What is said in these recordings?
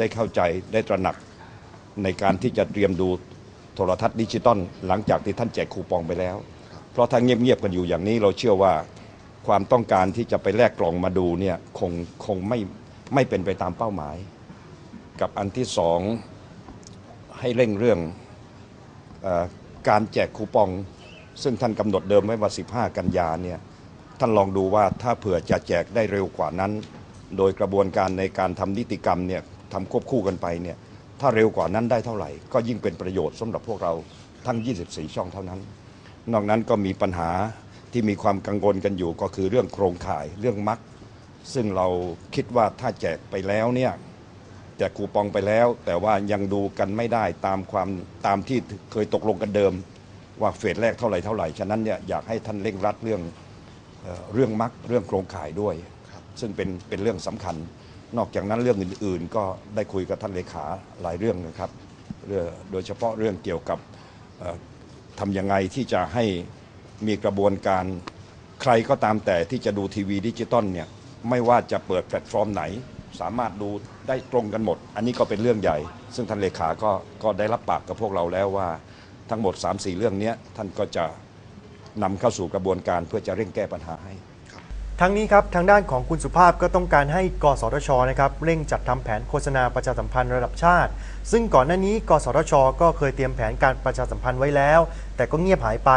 ได้เข้าใจได้ตระหนักในการที่จะเตรียมดูโทรทัศน์ดิจิตอลหลังจากที่ท่านแจกคูปองไปแล้ว เพราะถ้าเงียบๆกันอยู่อย่างนี้เราเชื่อว่าความต้องการที่จะไปแลกกล่องมาดูเนี่ยคงคงไม่ไม่เป็นไปตามเป้าหมาย กับอันที่สองให้เร่งเรื่องเออการแจกคูปอง ซึ่งท่านกำหนดเดิมไว้ว่า 15 กันยาเนี่ยท่านลองดูว่าถ้าเผื่อจะแจกได้เร็วกว่านั้น โดยกระบวนการในการทำนิติกรรมเนี่ย ทำควบคู่กันไปเนี่ยถ้าเร็วกว่านั้นได้เท่าไหร่ ก็ยิ่งเป็นประโยชน์สำหรับพวกเราทั้ง 24 ช่องเท่านั้น นอกนั้นก็มีปัญหาที่มีความกังวลกันอยู่ก็คือเรื่องโครงข่ายเรื่องมักซึ่งเราคิดว่าถ้าแจกไปแล้วเนี่ยแจกคูปองไปแล้ว แต่ว่ายังดูกันไม่ได้ตามความตามที่เคยตกลงกันเดิม ว่าเฟสแรกเท่าไหร่เท่าไหร่ฉะนั้นเนี่ยอยากให้ท่านเร่งรัดเรื่องเอ่อเรื่องมักเรื่องโครงข่ายด้วย ซึ่งเป็นเป็นเรื่องสำคัญ นอกจากนั้นเรื่องอื่น ๆ ก็ได้คุยกับท่านเลขาหลายเรื่องนะครับเรื่องโดยเฉพาะเรื่องเกี่ยวกับทำยังไงที่จะให้มีกระบวนการใครก็ตามแต่ที่จะดูทีวีดิจิตอลเนี่ยไม่ว่าจะเปิดแพลตฟอร์มไหน สามารถดูได้ตรงกันหมด อันนี้ก็เป็นเรื่องใหญ่ ซึ่งท่านเลขาก็ก็ได้รับปากกับพวกเราแล้วว่าทั้งหมด 3-4 เรื่องนี้ท่านก็จะนำเข้าสู่กระบวนการเพื่อจะเร่งแก้ปัญหาให้ ทั้งนี้ครับทางด้านของคุณสุภาพก็ต้องการให้กสทชนะครับเร่งจัดทำแผนโฆษณาประชาสัมพันธ์ระดับชาติ ซึ่งก่อนหน้านี้ กสทช ก็เคยเตรียมแผนการประชาสัมพันธ์ไว้แล้ว แต่ก็เงียบหายไป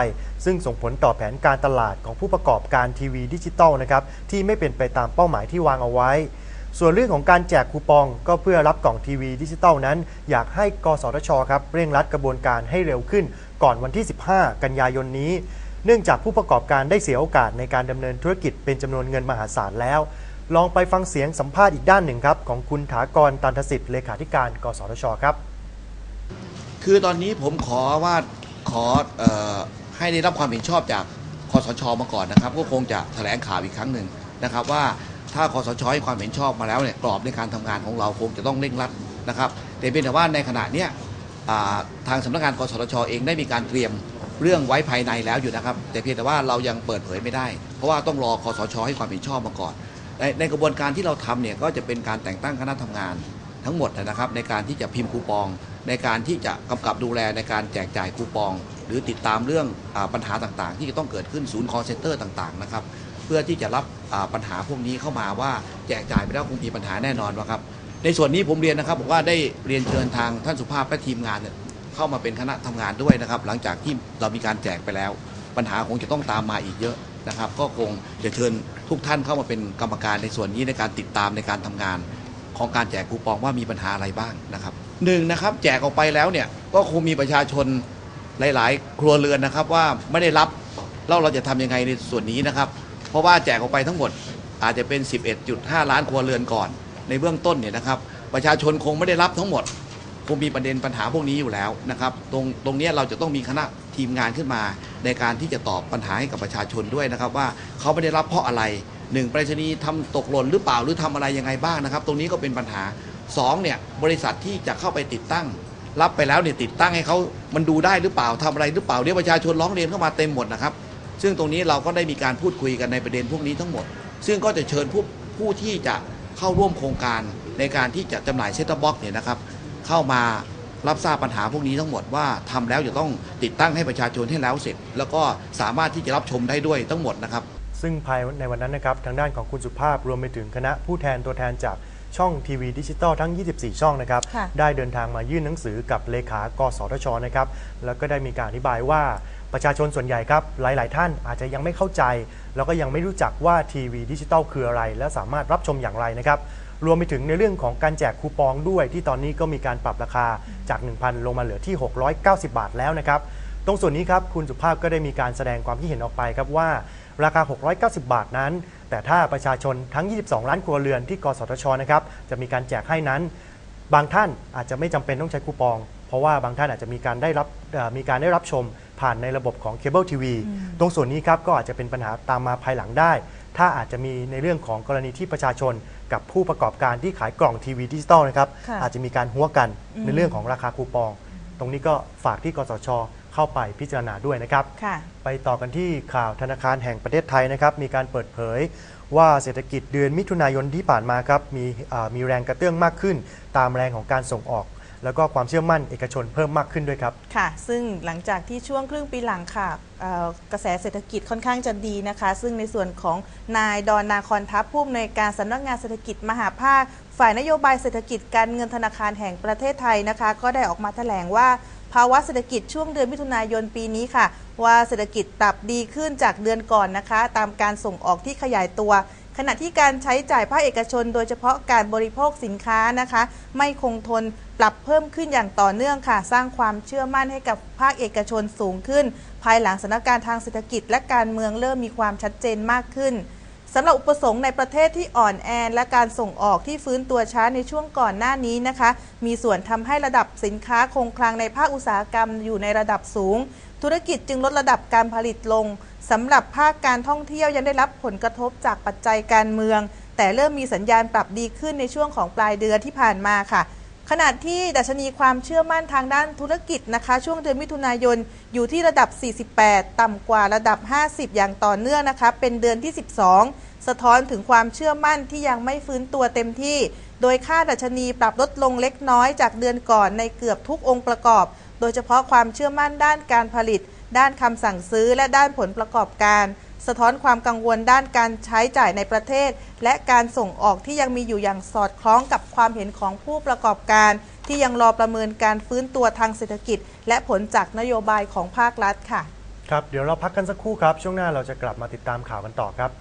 ซึ่งส่งผลต่อแผนการตลาดของผู้ประกอบการทีวีดิจิตอลนะครับที่ไม่เป็นไปตามเป้าหมายที่วางเอาไว้ ส่วนเรื่องของการแจกคูปอง ก็เพื่อรับกล่องทีวีดิจิตอลนั้น อยากให้กสทชครับเร่งรัดกระบวนการให้เร็วขึ้น ก่อนวันที่ 15 กันยายนนี้ เนื่องจากผู้ประกอบการได้เสียโอกาสในการดำเนินธุรกิจเป็นจำนวนเงินมหาศาลแล้ว ลองไปฟังเสียงสัมภาษณ์อีกด้านหนึ่งครับของคุณถากรตันทสิทธิ์เลขาธิการกสทชครับ คือตอนนี้ผมขอว่าขอเออให้ได้รับความเห็นชอบจากคอสชมาก่อนนะครับ ก็คงจะแถลงข่าวอีกครั้งหนึ่งนะครับ ว่าถ้าคอสชให้ความเห็นชอบมาแล้วเนี่ยกรอบในการทำงานของเราคงจะต้องเร่งรัดนะครับแต่เป็นแต่ว่าในขณะเนี้ยอ่าทางสำนักงานกสทชเองได้มีการเตรียม เรื่องไว้ภายในแล้วอยู่นะครับ แต่เพียงแต่ว่าเรายังเปิดเผยไม่ได้ เพราะว่าต้องรอคอสชให้ความเห็นชอบมาก่อน ในในกระบวนการที่เราทำเนี่ยก็จะเป็นการแต่งตั้งคณะทำงานทั้งหมดนะครับ ในการที่จะพิมพ์คูปอง ในการที่จะกำกับดูแลในการแจกจ่ายคูปอง หรือติดตามเรื่องอปัญหาต่างๆ ที่จะต้องเกิดขึ้นศูนย์คอเซ็นเตอร์ต่างๆนะครับเพื่อที่จะรับปัญหาพวกนี้เข้ามาว่าแจกจ่ายไปแล้วคงมีปัญหาแน่นอนนะครับในส่วนนี้ผมเรียนนะครับบอกว่าได้เรียนเชิญทางท่านสุภาพและทีมงาน เข้ามาเป็นคณะทำงานด้วยนะครับ หลังจากที่เรามีการแจกไปแล้ว ปัญหาคงจะต้องตามมาอีกเยอะนะครับ ก็คงจะเชิญทุกท่านเข้ามาเป็นกรรมการในส่วนนี้ในการติดตามในการทำงาน ของการแจกคูปองว่ามีปัญหาอะไรบ้างนะครับหนึ่งนะครับแจกออกไปแล้วเนี่ยก็คงมีประชาชนหลาย ๆ ครัวเรือนนะครับว่าไม่ได้รับแล้วเราจะทำยังไงในส่วนนี้นะครับ เพราะว่าแจกออกไปทั้งหมดอาจจะเป็น 11.5 ล้านครัวเรือนก่อน ในเบื้องต้นเนี่ยนะครับ ประชาชนคงไม่ได้รับทั้งหมด คงมีประเด็นปัญหาพวกนี้อยู่แล้วนะครับ ตรงตรงนี้เราจะต้องมีคณะทีมงานขึ้นมา ในการที่จะตอบปัญหาให้กับประชาชนด้วยนะครับ ว่าเขาไม่ได้รับเพราะอะไรหนึ่งไปรษณีย์ทำตกหล่นหรือเปล่าหรือทำอะไรยังไงบ้างนะครับ ตรงนี้ก็เป็นปัญหาสองเนี่ยบริษัทที่จะเข้าไปติดตั้ง รับไปแล้วเนี่ยติดตั้งให้เขามันดูได้หรือเปล่าทำอะไรหรือเปล่าเดี๋ยวประชาชนร้องเรียนเข้ามาเต็มหมดนะครับ ซึ่งตรงนี้เราก็ได้มีการพูดคุยกันในประเด็นพวกนี้ทั้งหมด ซึ่งก็จะเชิญผู้ผู้ที่จะเข้าร่วมโครงการในการที่จะจำหน่ายเซ็ตบ็อกเนี่ยนะครับ เข้ามารับทราบปัญหาพวกนี้ทั้งหมดว่าทำแล้วจะต้องติดตั้งให้ประชาชนให้แล้วเสร็จ แล้วก็สามารถที่จะรับชมได้ด้วยทั้งหมดนะครับ ซึ่งภายในวันนั้นนะครับทางด้านของคุณสุภาพรวมไปถึงคณะผู้แทนตัวแทนจากช่องทีวีดิจิตอลทั้ง 24 ช่องนะครับค่ะได้เดินทางมายื่นหนังสือกับเลขากสทชนะครับ แล้วก็ได้มีการอธิบายว่าประชาชนส่วนใหญ่ครับ หลาย ๆ ท่านอาจจะยังไม่เข้าใจ แล้วก็ยังไม่รู้จักว่าทีวีดิจิตอลคืออะไร และสามารถรับชมอย่างไรนะครับ รวมไปถึงในเรื่องของการแจกคูปองด้วย ที่ตอนนี้ก็มีการปรับราคาจาก 1,000 ลงมาเหลือที่ 690 บาทแล้วนะครับ ตรงส่วนนี้ครับคุณสุภาพก็ได้มีการแสดงความคิดเห็นออกไปครับว่า ราคา 690 บาทนั้น แต่ถ้าประชาชนทั้ง 22 ล้านครัวเรือนที่กสทชนะครับจะมีการแจกให้นั้น บางท่านอาจจะไม่จำเป็นต้องใช้คูปอง เพราะว่าบางท่านอาจจะมีการได้รับมีการได้รับชม ผ่านในระบบของเคเบิลทีวีตรงส่วนนี้ครับก็อาจจะเป็นปัญหาตามมาภายหลังได้ ถ้าอาจจะมีในเรื่องของกรณีที่ประชาชน กับผู้ประกอบการที่ขายกล่องทีวีดิจิตอลนะครับค่ะอาจจะมีการหัวกันอืมในเรื่องของราคาคูปอง ตรงนี้ก็ฝากที่กสทชเข้าไปพิจารณาด้วยนะครับค่ะไปต่อกันที่ข่าวธนาคารแห่งประเทศไทยนะครับ มีการเปิดเผยว่าเศรษฐกิจเดือนมิถุนายนที่ผ่านมาครับ มีอ่ามีแรงกระเตื้องมากขึ้น ตามแรงของการส่งออก แล้วก็ความเชื่อมั่นเอกชนเพิ่มมากขึ้นด้วยครับ ค่ะ ซึ่งหลังจากที่ช่วงครึ่งปีหลังค่ะเอ่อกระแสเศรษฐกิจค่อนข้างจะดีนะคะ ซึ่งในส่วนของนายดอนนาคอนทัพผู้อำนวยการสำนักงานเศรษฐกิจมหาภาค ฝ่ายนโยบายเศรษฐกิจการเงินธนาคารแห่งประเทศไทยนะคะ ก็ได้ออกมาแถลงว่า ภาวะเศรษฐกิจช่วงเดือนมิถุนายนปีนี้ค่ะ ว่าเศรษฐกิจปรับดีขึ้นจากเดือนก่อนนะคะ ตามการส่งออกที่ขยายตัว ขณะที่การใช้จ่ายภาคเอกชน โดยเฉพาะการบริโภคสินค้านะคะ ไม่คงทนปรับเพิ่มขึ้นอย่างต่อเนื่องค่ะ สร้างความเชื่อมั่นให้กับภาคเอกชนสูงขึ้น ภายหลังสถานการณ์ทางเศรษฐกิจ และการเมืองเริ่มมีความชัดเจนมากขึ้นสำหรับอุปสงค์ในประเทศที่อ่อนแอและการส่งออกที่ฟื้นตัวช้าในช่วงก่อนหน้านี้นะคะ มีส่วนทำให้ระดับสินค้าคงคลังในภาคอุตสาหกรรมอยู่ในระดับสูง ธุรกิจจึงลดระดับการผลิตลง สำหรับภาคการท่องเที่ยวยังได้รับผลกระทบจากปัจจัยการเมือง แต่เริ่มมีสัญญาณปรับดีขึ้นในช่วงของปลายเดือนที่ผ่านมาค่ะ ขณะที่ดัชนีความเชื่อมั่นทางด้านธุรกิจนะคะ ช่วงเดือนมิถุนายนอยู่ที่ระดับ 48 ต่ำกว่าระดับ 50 อย่างต่อเนื่องนะคะ เป็นเดือนที่ 12 สะท้อนถึงความเชื่อมั่นที่ยังไม่ฟื้นตัวเต็มที่ โดยค่าดัชนีปรับลดลงเล็กน้อยจากเดือนก่อนในเกือบทุกองค์ประกอบ โดยเฉพาะความเชื่อมั่นด้านการผลิต ด้านคำสั่งซื้อและด้านผลประกอบการ สะท้อนความกังวลด้านการใช้จ่ายในประเทศ และการส่งออกที่ยังมีอยู่อย่างสอดคล้องกับความเห็นของผู้ประกอบการ ที่ยังรอประเมินการฟื้นตัวทางเศรษฐกิจ และผลจากนโยบายของภาครัฐค่ะ ครับ เดี๋ยวเราพักกันสักครู่ครับ ช่วงหน้าเราจะกลับมาติดตามข่าวกันต่อครับ